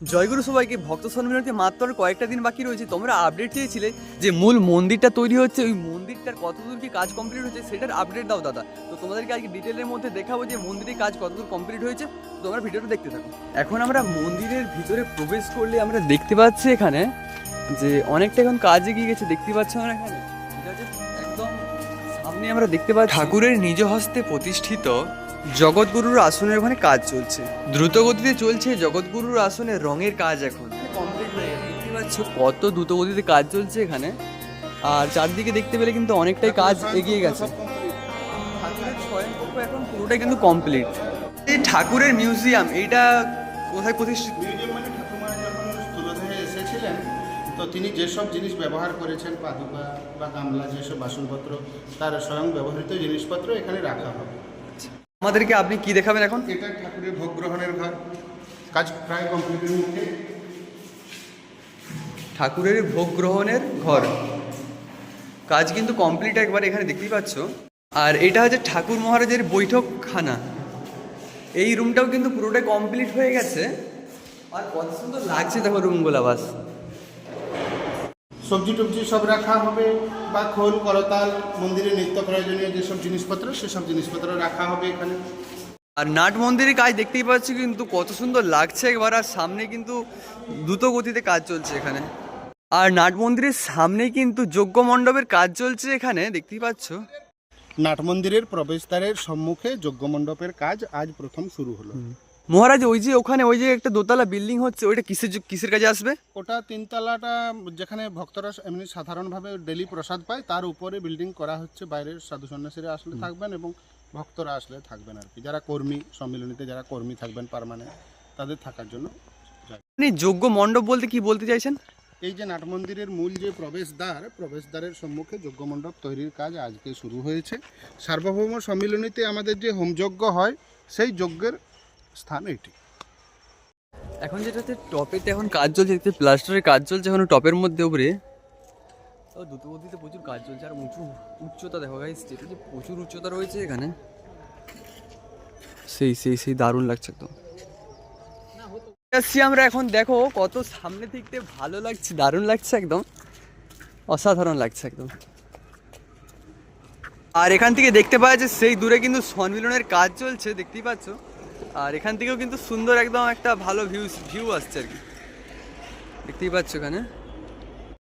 জয়গুরু সবাইকে, ভক্ত সম্মেলনকে মাত্র কয়েকটা দিন বাকি রয়েছে। তোমরা আপডেট চেয়েছিলে যে মূল মন্দিরটা তৈরি হচ্ছে, ওই মন্দিরটার কতদূর কি কাজ কমপ্লিট হচ্ছে, সেটার আপডেট দাও দাদা। তো তোমাদেরকে আজকে ডিটেলের মধ্যে দেখাবো যে মন্দিরের কাজ কতদূর কমপ্লিট হয়েছে। তোমরা ভিডিওটা দেখতে থাকো। এখন আমরা মন্দিরের ভিতরে প্রবেশ করলে আমরা দেখতে পাচ্ছি এখানে যে অনেকটা এখন কাজ এগিয়ে গেছে। দেখতে পাচ্ছ আমরা এখানে? একদম সামনে আমরা দেখতে পাচ্ছি ঠাকুরের নিজ হস্তে প্রতিষ্ঠিত জগৎগুরুর আসনের ওখানে কাজ চলছে। দ্রুত গতিতে চলছে জগৎগুরুর আসনের রঙের কাজ এখন। কত দ্রুত গতিতে কাজ চলছে এখানে। আর চারদিকে দেখতে পেলে কিন্তু অনেকটাই কাজ এগিয়ে গেছে। ঠাকুরের এখন পুরোটাই কিন্তু কমপ্লিট এই ঠাকুরের মিউজিয়াম এইটা কোথায় প্রতিষ্ঠিত? মানে এসেছিলেন, তো তিনি যেসব জিনিস ব্যবহার করেছেন, পাদুকা বা গামলা, যেসব বাসনপত্র, তার স্বয়ং ব্যবহৃত জিনিসপত্র এখানে রাখা হবে। আমাদেরকে আপনি কি দেখাবেন এখন? এটা ঠাকুরের ভোগ গ্রহণের ঘর। কাজ প্রায় কমপ্লিটের মুখে ঠাকুরের ভোগ গ্রহণের ঘর। কাজ কিন্তু কমপ্লিট একবার এখানে দেখতেই পাচ্ছ। আর এটা হচ্ছে ঠাকুর মহারাজের বৈঠকখানা। এই রুমটাও কিন্তু পুরোটাই কমপ্লিট হয়ে গেছে। আর কত সুন্দর লাগছে দেখো রুমগুলো বাস সবজি টবজি সব রাখা হবে। বা খোল করতাল মন্দিরে নিত্য প্রয়োজনীয় যেসব জিনিসপত্র সেসব জিনিসপত্র রাখা হবে এখানে। আর নাট মন্দিরের কাজ দেখতেই পাচ্ছি কিন্তু কত সুন্দর লাগছে একবার আর সামনে কিন্তু দ্রুত গতিতে কাজ চলছে এখানে। আর নাট মন্দিরের সামনে কিন্তু যজ্ঞ মণ্ডপের কাজ চলছে এখানে দেখতেই পাচ্ছ। নাট মন্দিরের প্রবেশদ্বারের সম্মুখে যজ্ঞ মণ্ডপের কাজ আজ প্রথম শুরু হলো। মহারাজ ওই যে ওখানে ওই যে একটা দোতলা বিল্ডিং হচ্ছে ওইটা কিসের কিসের কাজে আসবে? ওটা তিনতলাটা যেখানে ভক্তরা এমনি সাধারণভাবে ডেলি প্রসাদ পায় তার উপরে বিল্ডিং করা হচ্ছে বাইরের সাধু সন্ন্যাসীরা আসলে থাকবেন এবং ভক্তরা আসলে থাকবেন আর কি। যারা কর্মী সম্মিলনীতে যারা কর্মী থাকবেন পারমানেন্ট তাদের থাকার জন্য আপনি যোগ্য মণ্ডপ বলতে কি বলতে চাইছেন? এই যে নাট মন্দিরের মূল যে প্রবেশদ্বার প্রবেশদ্বারের সম্মুখে যজ্ঞ মণ্ডপ তৈরির কাজ আজকে শুরু হয়েছে। সার্বভৌম সম্মিলনীতে আমাদের যে হোমযজ্ঞ হয় সেই যজ্ঞের স্থান এটি। এখন যেটা হচ্ছে টপেতে এখন কাজ চলছে, দেখতে প্লাস্টারের কাজ চলছে এখন টপের মধ্যে উপরে। তো গতিতে প্রচুর কাজ চলছে আর উঁচু উচ্চতা দেখো গাইস যেটা যে প্রচুর উচ্চতা রয়েছে এখানে। সেই সেই সেই দারুণ লাগছে একদম। আসছি আমরা এখন, দেখো কত সামনে থেকে ভালো লাগছে, দারুণ লাগছে একদম। অসাধারণ লাগছে একদম। আর এখান থেকে দেখতে পাওয়া যাচ্ছে, সেই দূরে কিন্তু সম্মিলনের কাজ চলছে, দেখতেই পাচ্ছ। আর এখান থেকেও কিন্তু সুন্দর একদম একটা ভালো ভিউ ভিউ আসছে আর কি। দেখতেই পাচ্ছ এখানে।